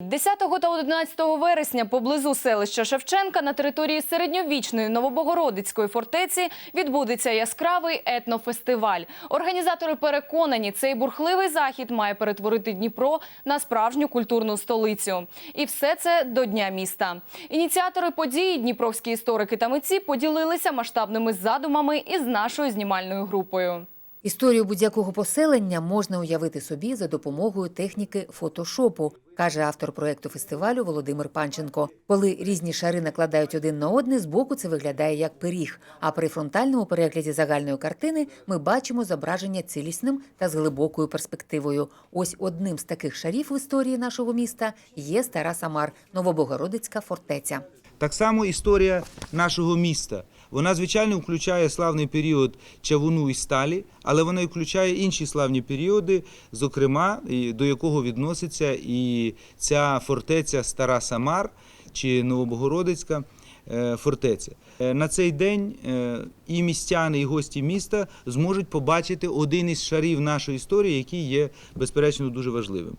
10 та 11 вересня поблизу селища Шевченка на території середньовічної Новобогородицької фортеці відбудеться яскравий етнофестиваль. Організатори переконані, цей бурхливий захід має перетворити Дніпро на справжню культурну столицю. І все це до Дня міста. Ініціатори події, дніпровські історики та митці поділилися масштабними задумами із нашою знімальною групою. Історію будь-якого поселення можна уявити собі за допомогою техніки фотошопу, каже автор проекту фестивалю Володимир Панченко. Коли різні шари накладають один на одне, збоку це виглядає як пиріг. А при фронтальному перегляді загальної картини ми бачимо зображення цілісним та з глибокою перспективою. Ось одним з таких шарів в історії нашого міста є стара Самар, Новобогородицька фортеця. Так само історія нашого міста. Вона, звичайно, включає славний період чавуну і сталі, але вона і включає інші славні періоди, зокрема, до якого відноситься і ця фортеця Стара Самар чи Новобогородицька е, фортеця. Е, На цей день е, і містяни, і гості міста зможуть побачити один із шарів нашої історії, який є, безперечно, дуже важливим.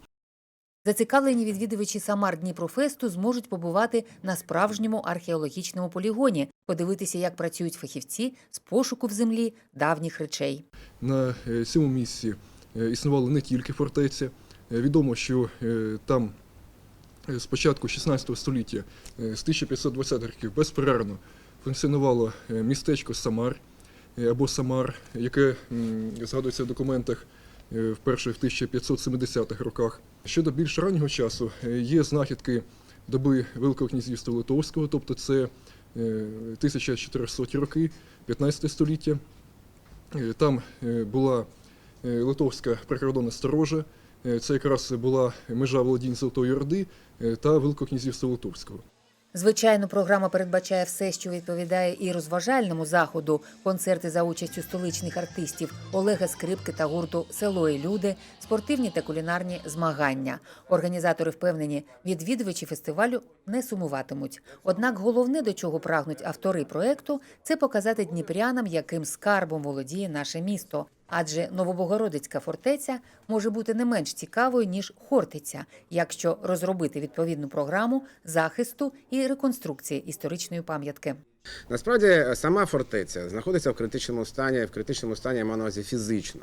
Зацікавлені відвідувачі Самар Дніпрофесту зможуть побувати на справжньому археологічному полігоні, подивитися, як працюють фахівці з пошуку в землі давніх речей. На е, цьому місці е, існувала не тільки фортеця. Е, Відомо, що там з початку 16 століття, з 1520 років, безперервно функціонувало містечко Самар або Самар, яке згадується в документах е, в 1570-х роках. Щодо більш раннього часу, е, є знахідки доби Великого князівства Литовського, тобто це е, 1400 роки, 15 століття. Е, Там е, була е, литовська прикордонна сторожа, е, це якраз була межа володінь Золотої Орди е, та Великого князівства Литовського. Звичайно, програма передбачає все, що відповідає і розважальному заходу. Концерти за участю столичних артистів Олега Скрипки та гурту Село і люди, спортивні та кулінарні змагання. Організатори впевнені, відвідувачі фестивалю не сумуватимуть. Однак головне, до чого прагнуть автори проекту, це показати дніпрянам, яким скарбом володіє наше місто. Адже Новобогородицька фортеця може бути не менш цікавою ніж Хортиця, якщо розробити відповідну програму захисту і реконструкції історичної пам'ятки. Насправді сама фортеця знаходиться в критичному стані, в критичному стані увазі фізично.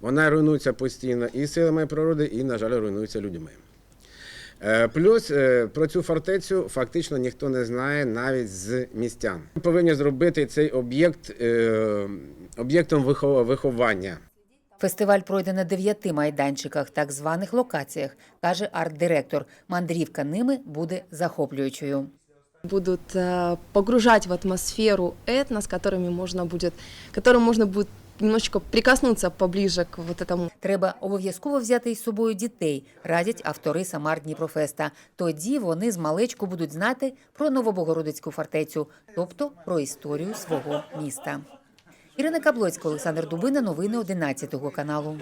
Вона руйнується постійно і силами природи, і, на жаль, руйнується людьми. Е, Плюс е, про цю фортецю фактично ніхто не знає навіть з містян. Ми повинні зробити цей об'єкт е, об'єктом вихов- виховання. Фестиваль пройде на дев'яти майданчиках, так званих локаціях, каже арт-директор. Мандрівка ними буде захоплюючою. будут э, погружать в атмосферу этно, с которыми можно будет, которым можно будет немножечко прикоснуться поближе к вот этому Треба обов'язково взяти із собою дітей, радять автори Самар Дніпрофеста. Тоді вони з малечку будуть знати про Новобогородицьку фортецю, тобто про історію свого міста. Ірина Каблоцька, Олександр Дубина, новини 11 каналу.